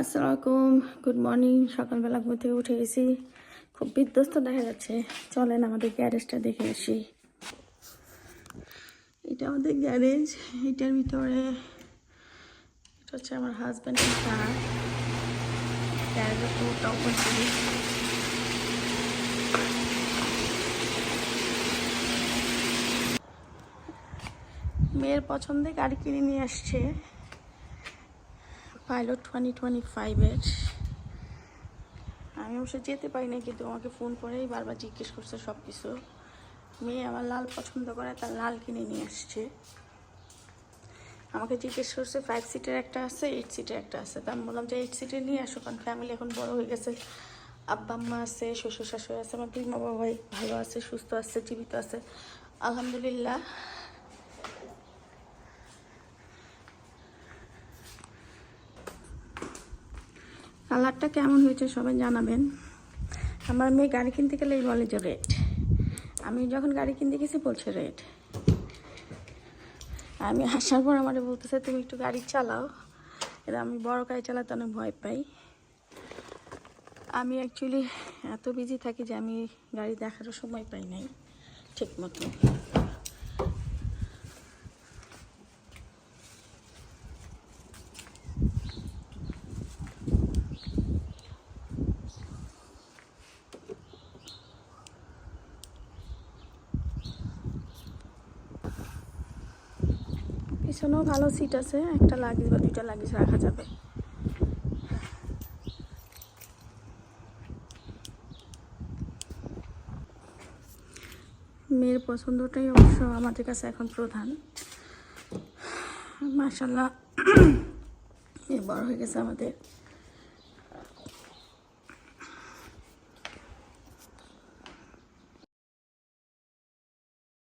আসসালামাইকুম good morning সকালবেলা ঘুম থেকে উঠে গেছি। খুব বিধ্বস্ত দেখা যাচ্ছে। চলেন আমাদের গ্যারেজটা দেখে আসি। এটা আমাদের গ্যারেজ এটার ভিতরে এটা হচ্ছে আমার হাজব্যান্ডের কার গ্যারেজের মেয়ের পছন্দে গাড়ি কিনে নিয়ে আসছে। পাইলট টোয়েন্টি টোয়েন্টি ফাইভের আমি অবশ্য যেতে পারি না কিন্তু আমাকে ফোন করেই বারবার জিজ্ঞেস করছে সব কিছু মেয়ে আমার লাল পছন্দ করে, তার লাল কিনে নিয়ে আসছে। আমাকে জিজ্ঞেস করছে ফাইভ সিটের একটা আছে এইট সিটের একটা আছে। তা আমি বললাম যে এইট সিটের নিয়ে আসো, কারণ ফ্যামিলি এখন বড় হয়ে গেছে। আব্বা, আম্মা আছে, শ্বশুর শাশুড়ি আছে, আমার দুই মা বাবা ভাই ভালো আছে, সুস্থ আছে, জীবিত আছে। আলহামদুলিল্লাহ কালারটা কেমন হয়েছে সবাই জানাবেন। আমার মেয়ে গাড়ি কিনতে গেলেই বলে যে রেড। আমি যখন গাড়ি কিনতে গেছি, বলছে রেড। আমি আসার পর আমার বলতেছে, তুমি একটু গাড়ি চালাও। এটা আমি বড় গাড়ি চালাতে অনেক ভয় পাই। আমি অ্যাকচুয়ালি এত বিজি থাকি যে আমি গাড়ি দেখারও সময় পাই নাই ঠিক মতো পিছনেও ভালো সিট আছে, একটা লাগেজ বা দুইটা লাগেজ রাখা যাবে। মেয়ের পছন্দটাই অবশ্য আমাদের কাছে এখন প্রধান। মার্শাল্লাহ মেয়ে বড় হয়ে গেছে আমাদের